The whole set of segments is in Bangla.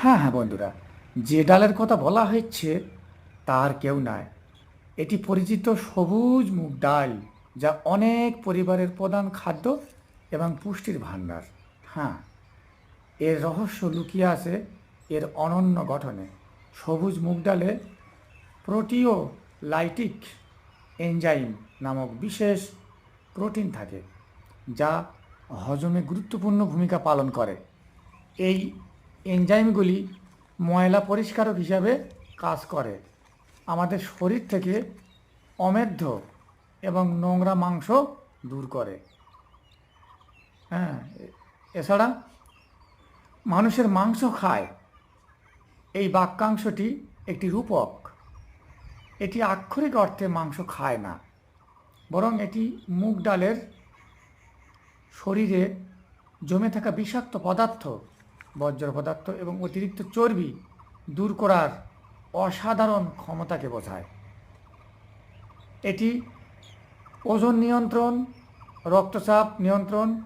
হ্যাঁ হ্যাঁ বন্ধুরা, যে ডালের কথা বলা হচ্ছে তার কেউ নয় এটি পরিচিত সবুজ মুগ ডাল, যা অনেক পরিবারের প্রধান খাদ্য এবং পুষ্টির ভাণ্ডার। হ্যাঁ এর রহস্য লুকিয়ে আছে এর অনন্য গঠনে। সবুজ মুগ ডালে প্রোটিওলাইটিক এনজাইম নামক বিশেষ প্রোটিন থাকে, যা হজমে গুরুত্বপূর্ণ ভূমিকা পালন করে। এই এনজাইমগুলি ময়লা পরিষ্কারক হিসাবে কাজ করে। আমাদের শরীর থেকে অমেধ্য এবং নোংরা মাংস দূর করে। হ্যাঁ এছাড়া মানুষের মাংস খায়। এই বাক্যাংশটি একটি রূপক। এটি আক্ষরিক অর্থে মাংস খায় না, বরং এটি মুগ ডালের শরীরে জমে থাকা বিষাক্ত পদার্থ বর্জ্য পদার্থ এবং অতিরিক্ত চর্বি দূর করার অসাধারণ ক্ষমতাকে বোঝায়। এটি ওজন নিয়ন্ত্রণ, রক্তচাপ নিয়ন্ত্রণ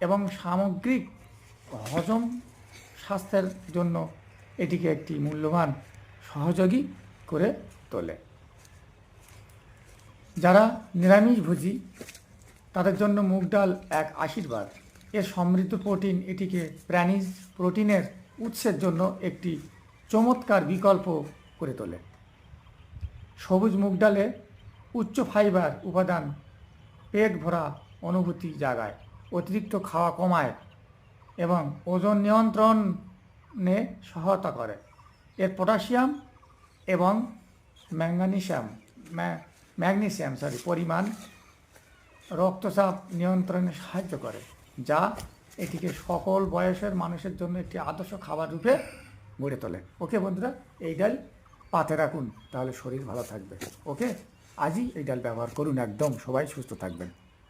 এবং সামগ্রিক হজম স্বাস্থ্যের জন্য এটিকে একটি মূল্যবান সহযোগী করে তোলে। যারা নিরামিষভোজী, তাদের জন্য মুগ ডাল এক আশীর্বাদ। এর সমৃদ্ধ প্রোটিন এটিকে প্রাণীজ প্রোটিনের উৎসের জন্য একটি চমৎকার বিকল্প করে তোলে। সবুজ মুগ ডালে উচ্চ ফাইবার উপাদান পেট ভরা অনুভূতি জাগায়, অতিরিক্ত খাওয়া কমায় এবং ওজন নিয়ন্ত্রণে সহায়তা করে। এর পটাশিয়াম এবং ম্যাঙ্গানিসিয়াম ম্যা- ম্যাগনেসিয়াম সরি পরিমাণ রক্তচাপ নিয়ন্ত্রণে সাহায্য করে। যা এটিকে সকল বয়সের মানুষের জন্য একটি আদর্শ খাবার রূপে গড়ে তোলে। ওকে বন্ধুরা, এই ডাল পাতে রাখুন, তাহলে শরীর ভালো থাকবে। ওকে, আজই এই ডাল ব্যবহার করুন একদম, সবাই সুস্থ থাকবেন।